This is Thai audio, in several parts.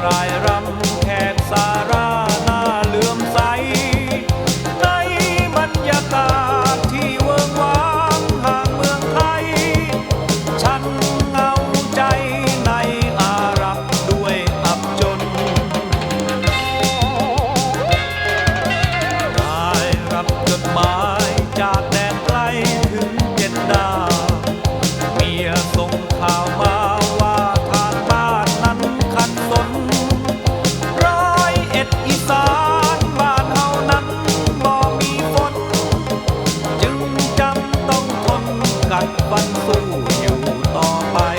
Ram. Rai บันสู้อยู่ต่อไป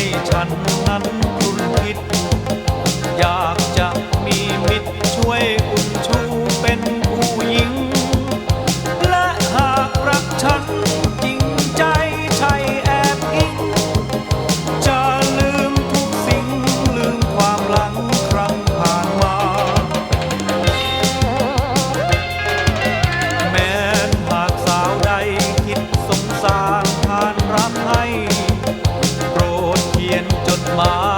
ให้ฉันนั้นคุณคิด อยากจะมีมิตรช่วยอุ่นชูเป็น my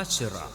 عاشرة